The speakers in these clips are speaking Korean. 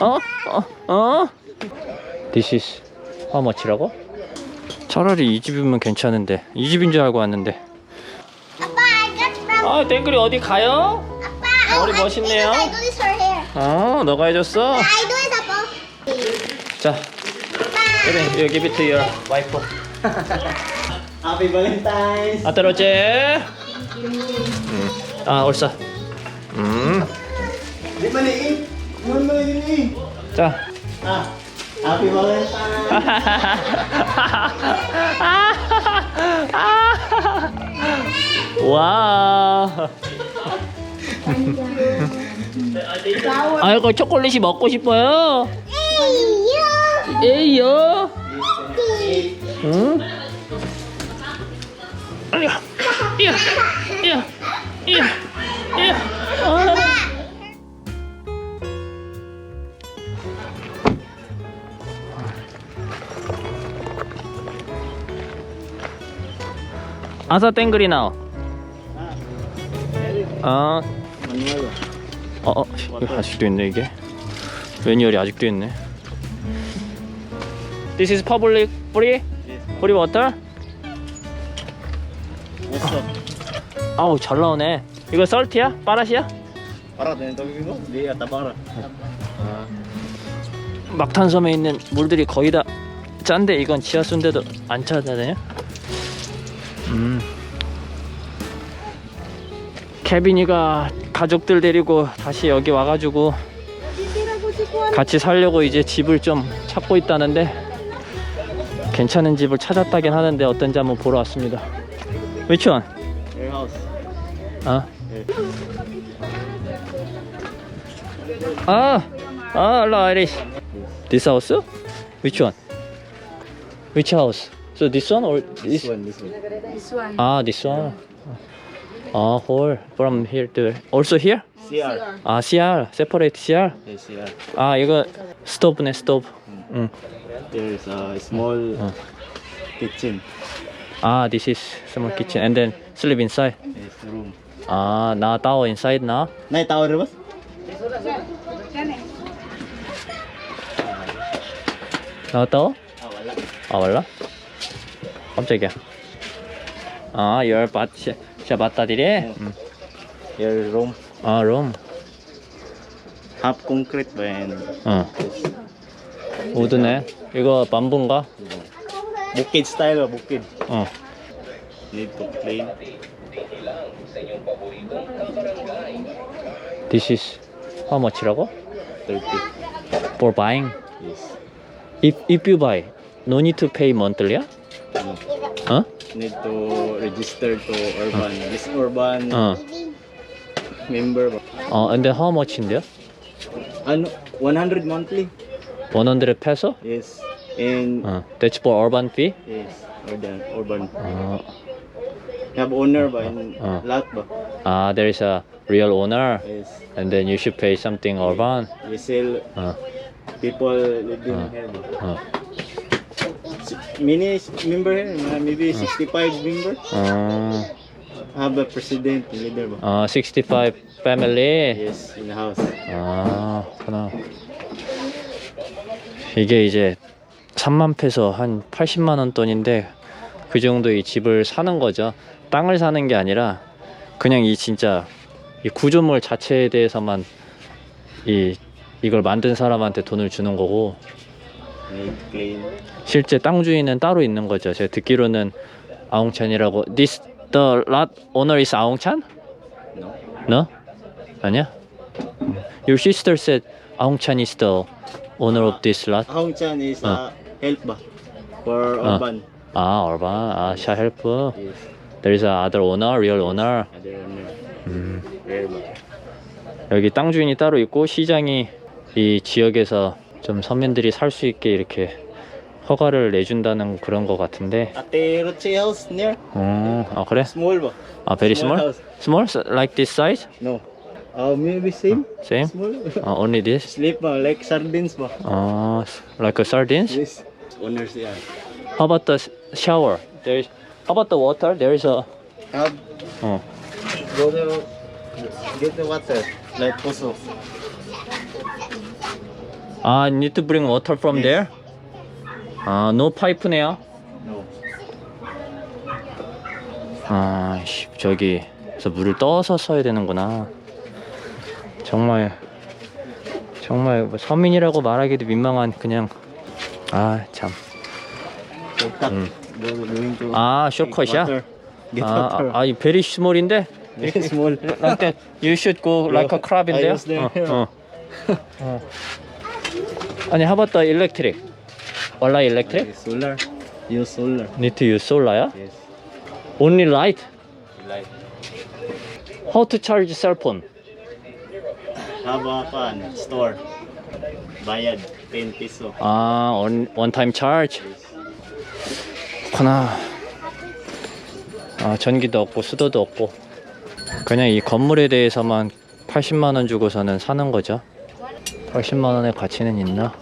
어? 어? 어? This is how much라고? 차라리 이 집이면 괜찮은데 이 집인 줄 알고 왔는데 아빠, I got from. 아 땡글이 어디 가요? 아빠, 머리 멋있네요. I do this for hair. 어 너가 해줬어? I do it, 아빠. 자 그래 you give it to your wife Happy Valentine's! 아 떨어지 아 옳사 음. Di maliit! Eh! 자 Ah! Happy Valentine's! 와. 아이고 초콜릿이 먹고 싶어요. 에이요. 응? 이야, 이야, 이야, 이야, 이야. 아, Manuel ba? 어, 어, 이거 아직도 있네 이게. 매뉴얼이 아직도 있네. This is public free? free water? 아우 잘 나오네. 이거 썰티야? 빠라시야? Para. 막탄섬에 있는 물들이 거의 다 짠데 이건 지하수인데도 안 차다네요. 케빈이가 가족들 데리고 다시 여기 와가지고 같이 살려고 이제 집을 좀 찾고 있다는데 괜찮은 집을 찾았다긴 하는데 어떤지 한번 보러 왔습니다. Which one? Your house. 아. 아, 아, hello Irish. This house? Which one? Which house? So this one or This this? one, this one. This one. Ah, this one. Ah, whole from here to also here? CR. 아, CR, separate CR. Yes, CR. 아, 이거 스토브네, 스토브. 응. There's a small Oh. kitchen. 아, this is small kitchen and then sleep inside. Yes, room. 아, 나 tower inside 나. Nay, tower ba? 나 tower? Ah, wala. 아, 몰라? 깜짝이야. 아, 열 밭, 시, 시 밭다디리? 응. Your room. 아, 룸. Half concrete and 어. 우드네. 이거 만분가? style ba? Bukid. 어. Need to clean. This is how much라고? 30. For buying. Yes. If if you buy, no need to pay monthly야? No. need to register to Urban. Ah. This Urban Uh. member, Oh, and then how much in there? 100 monthly. 100 peso? Yes. And Uh, that's for urban fee? yes, Urban. Urban. Uh, Have owner ba? In Ah. there is a real owner. Yes. And then you should pay something urban. We sell Uh, people living here uh. Many member here, mga maybe 65 member. 어. Have a president leader ba? 어, 65 family. Yes, in the house. 아, 그렇구나. 이게 이제 3만 페소 한 80만 원 돈인데 그 정도 이 집을 사는 거죠. 땅을 사는 게 아니라 그냥 이 진짜 이 구조물 자체에 대해서만 이 이걸 만든 사람한테 돈을 주는 거고. 실제 땅 주인은 따로 있는 거죠. 제가 듣기로는 아웅찬이라고 This the lot owner is 아웅찬? No. No? 아니야? Your sister said 아웅찬 is the owner of this lot. Chan is Uh. uh, help ba? For Uh. urban. 아, 얼반. 아, 샤 헬프. Yes. There is a other owner, real owner. Other owner. 음. 여기 땅 주인이 따로 있고 시장이 이 지역에서 좀 서민들이 살 수 있게 이렇게 허가를 내준다는 그런 거 같은데. Roche house near? 어, 아 그래? Small ba? 아, very small? Small? Like this size? No. Uh, maybe same. Same? Small. 어, only this? Sleep ba? Like sardines ba? 어, like a sardines? Yes. Owners yeah. How about the shower? There is. How about the water? There is a. Have 어. go to get the water. Like puso. 아, need to bring water from there? 아, no pipe네요. No. 아, 씨, 저기 그래서 물을 떠서 써야 되는구나. 정말 정말 뭐 서민이라고 말하기도 민망한 그냥 아 참. Mm. To 아. Get 아, water. 아, 이 베리 스몰인데 Very small. like that you should go like a crab in I there. was there. 어, 어. 어. 아니, how about the electric? Wala electric? Solar. Use solar. Need to use solar야? Yes. Only light? Like How to charge cell phone? have a pan store. Bayad 10 peso. 아, one, one time charge. 그렇구나. 아, 전기도 없고 수도도 없고 그냥 이 건물에 대해서만 80만 원 주고서는 사는 거죠. 80만 원의 가치는 있나?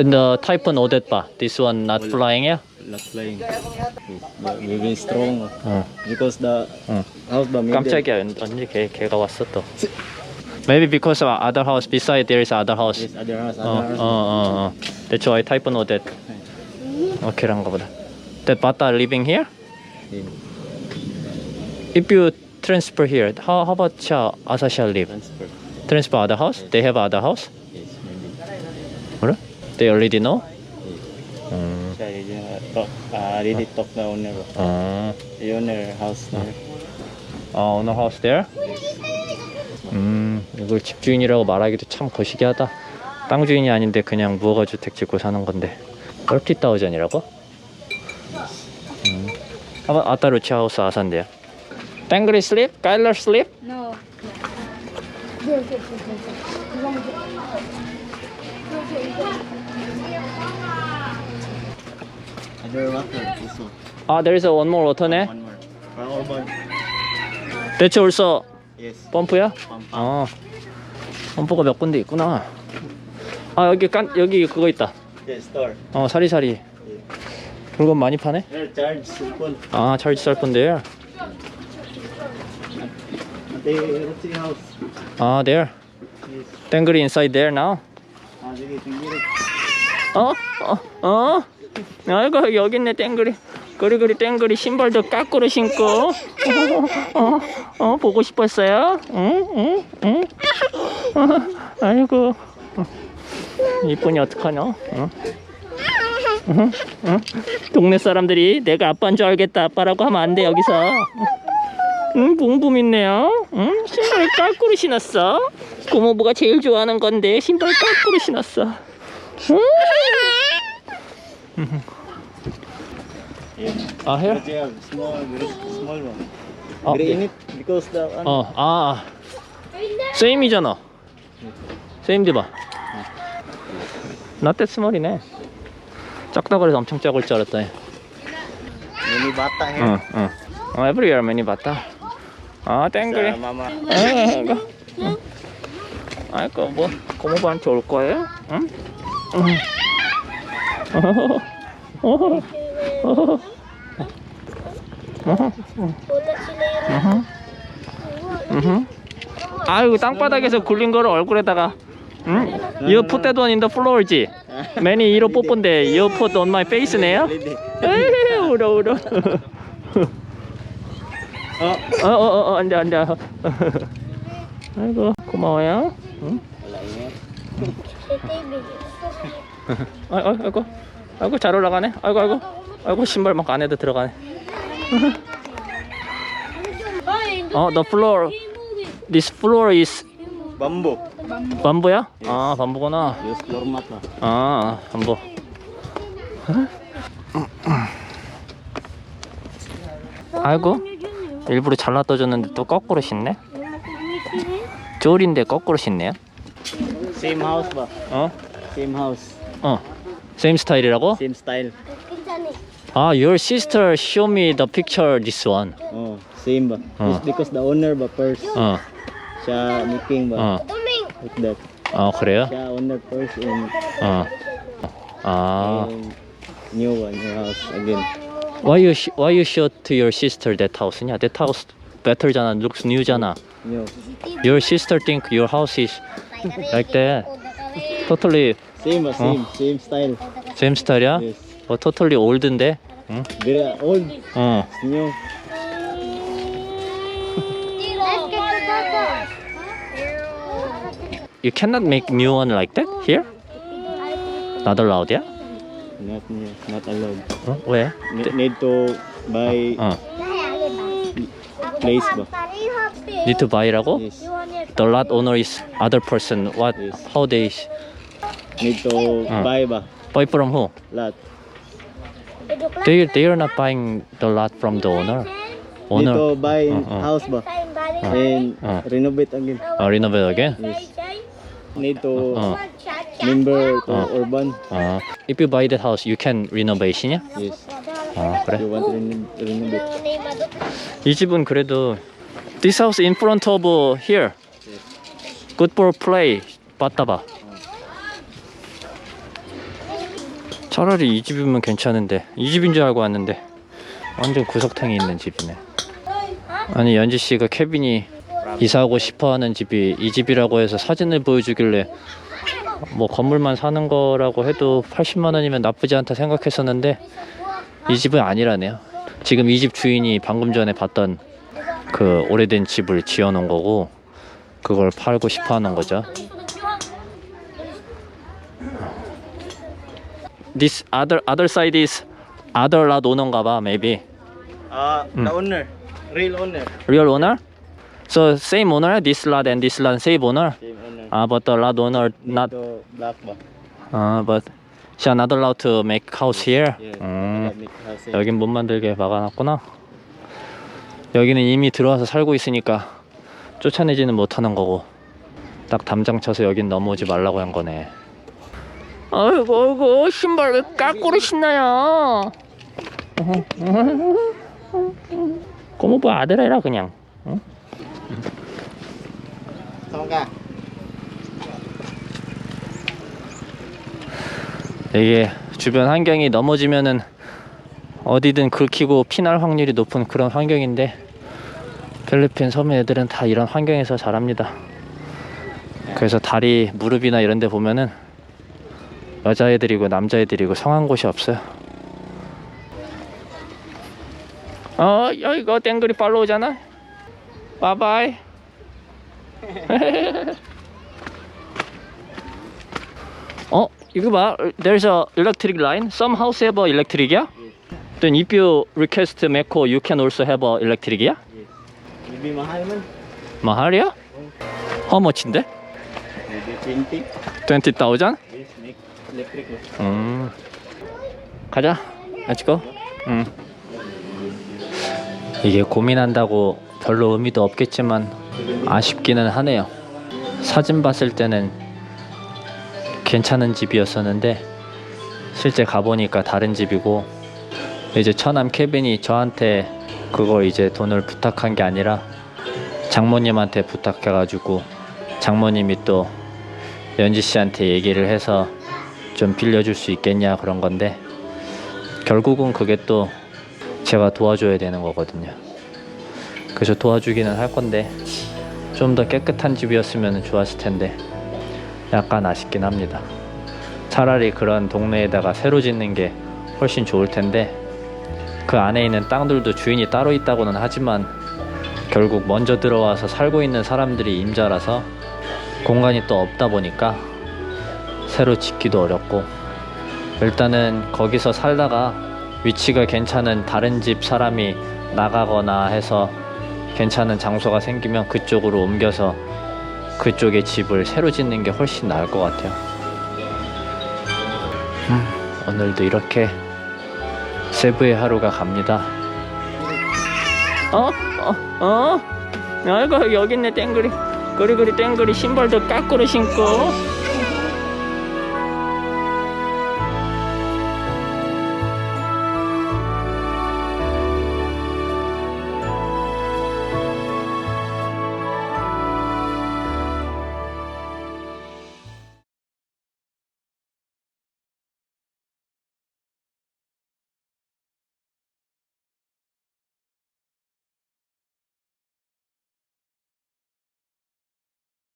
And the Typhoon Odette this one not flying yeah? Not flying. Very strong. 어. Because the 응. house the middle. 깜짝이야 언- 언제 걔, 걔가 왔어 또 Maybe because of other house beside there is other house Yes, other house, 어, other 어, house. 어, 어. That's why Typhoon 어, 걔란가 보다 That Bata living here? Yeah. If you transfer here, how, how about Cha Asasha live? Transfer. Transfer other house? They have other house? Yes, maybe. 그래? They already know? Yes. 음, yung uh, talk, uh, really talk na owner. 어, The owner house there. 어, owner house there? 음, 이걸 집주인이라고 말하기도 참 거시기하다. 땅 주인이 아닌데 그냥 무허가 주택 짓고 사는 건데. 30,000이라고? 음. How about Ataruchi house 아산데요? Tangri sleep? Kyler sleep? No. Other water also. 아, there is a one more water네? One more. For all one. 대체 also Yes. 펌프야? Pump. 어. 펌프가 몇 군데 있구나. 아, 여기 깐 여기 그거 있다. Yes, store. 어, 사리사리. 물건 많이 파네? Here, charge simple. 아, charge 쌀 건데. Ate, what's the house? 아, there. Yes. 땡글이 inside there now. Ah, sige, tingnan. 어? 어? 어? 아이고, 여기 있네, 땡글이. 그리그리 땡글이 신발도 까꾸로 신고. 어, 어, 어, 보고 싶었어요? 응? 응? 응? 어, 아이고. 이쁜이 어떡하노? 응? 응? 응? 동네 사람들이 내가 아빠인 줄 알겠다. 아빠라고 하면 안 돼, 여기서. 응, 붕붕 있네요. 응? 신발 까꾸로 신었어. 고모부가 제일 좋아하는 건데 신발 까꾸로 신었어. 응? 아, here? Yeah, small, very small one. 어, Very in it because the ano, 어, 아, 세임이잖아. 세임 디바. 나때 스몰이네. 작다 그래서 엄청 작을 줄 알았더니. many bata here. 응, 응. 어, everywhere 많이 봤다. 아, 땡그리. Mama. 아이고. 응. 아이고, 뭐, 고모부한테 올 거예요? 응? 어허. 어허. 어허. 아이고 땅바닥에서 굴린 거를 얼굴에다가 응? You put that one in the floor지? Many 이로 뽀뽀인데 You put on my face네요? 에이 울어 울어 Oh, 어어 어 앉아 앉아. 아이고 고마워요. 응? 아, 아, 아이고. 아이고 잘 올라가네. 아이고 아이고. 아이고 신발 막 안에도 들어가네. 어 the floor this floor is Bamboo. 밤부야? 아 lah. 아 밤부 아이고 일부러 잘라 떠줬는데 또 거꾸로 신네 졸인데 거꾸로 신네요 Same house ba? 어? Same house. 어 same 스타일이라고? Same style. 아 your sister show me the picture this one Oh, same ba? Oh. Just because the owner ba first 어, siya making ba? 어, Like that. 어 그래요? Siya owner first and, 어. 아, and new one, new house again. Why you sh- why you show to your sister that house냐? That house better잖아, looks new잖아. New. Your sister think your house is like that. totally Same, uh, same, same style. same 스타일이야? Yes. 어, totally old인데? 응? Very old. 어. New. Let's get the dog. You cannot make new one like that here? Not allowed, yeah? Not new. Not allowed. 어? 왜? Ne- need to buy 어. place ba? Need to buy라고? Yes. The lot owner is other person. What? Yes. How they Need to Uh. buy ba? buy from who? Lot. They they are not buying the lot from the owner. Need Owner to buy Uh, uh. house ba? And Uh. renovate again. uh, renovate again. Yes. Need to 어. Member to Uh. urban. 어. If you buy that house, you can renovation이야? Yes. 어 그래. You want to reno- renovate. 이 집은 그래도 this house in front of here. Good for play. 봤다 봐. 차라리 이 집이면 괜찮은데 이 집인 줄 알고 왔는데 완전 구석탱이 있는 집이네. 아니 연지 씨가 케빈이 이사하고 싶어하는 집이 이 집이라고 해서 사진을 보여주길래 뭐 건물만 사는 거라고 해도 80만 원이면 나쁘지 않다 생각했었는데 이 집은 아니라네요. 지금 이 집 주인이 방금 전에 봤던 그 오래된 집을 지어 놓은 거고 그걸 팔고 싶어 하는 거죠. This other other side is other lot owner인가 봐, maybe Uh, Mm. the owner. Real owner. real owner. So same owner, this lot and this lot same owner. Same owner. Ah, but the lot owner not. black ba? Uh, but she not allowed to make house here. Yeah. 음. Make house here. 여긴 못 만들게 막아놨구나. 여기는 이미 들어와서 살고 있으니까 쫓아내지는 못하는 거고 딱 담장 쳐서 여긴 넘어오지 말라고 한 거네. 아이고 아이고 신발 왜 까꾸로 신나요? 고모부 아들 해라 그냥. 응? Sama 이게 주변 환경이 넘어지면은 어디든 긁히고 피날 확률이 높은 그런 환경인데 필리핀 섬의 애들은 다 이런 환경에서 자랍니다. 그래서 다리, 무릎이나 이런 데 보면은 여자애들이고 남자애들이고 성한 곳이 없어요. 어, 야 이거 땡글이 팔로 오잖아. 바이바이. 어, 이거 봐. There's a electric line. Some house have a electric이야? Then if you request Meco, you can also have a electric이야? Maybe mahal man. 마할이야? How much인데? Maybe 20. 20,000? Yes, make electric? 음. 가자. Let's go. 음. 이게 고민한다고 별로 의미도 없겠지만 아쉽기는 하네요. 사진 봤을 때는 괜찮은 집이었었는데 실제 가보니까 다른 집이고 이제 처남 케빈이 저한테 그걸 이제 돈을 부탁한 게 아니라 장모님한테 부탁해가지고 장모님이 또 연지 씨한테 얘기를 해서 좀 빌려줄 수 있겠냐 그런 건데 결국은 그게 또 제가 도와줘야 되는 거거든요. 그래서 도와주기는 할 건데 좀 더 깨끗한 집이었으면 좋았을 텐데 약간 아쉽긴 합니다. 차라리 그런 동네에다가 새로 짓는 게 훨씬 좋을 텐데 그 안에 있는 땅들도 주인이 따로 있다고는 하지만 결국 먼저 들어와서 살고 있는 사람들이 임자라서 공간이 또 없다 보니까 새로 짓기도 어렵고 일단은 거기서 살다가 위치가 괜찮은 다른 집 사람이 나가거나 해서 괜찮은 장소가 생기면 그쪽으로 옮겨서 그쪽에 집을 새로 짓는 게 훨씬 나을 것 같아요. 음, 오늘도 이렇게 세부의 하루가 갑니다. 어? 어? 어? 아이고 여기 있네 땡그리 그리 그리 땡그리 신발도 까꾸로 신고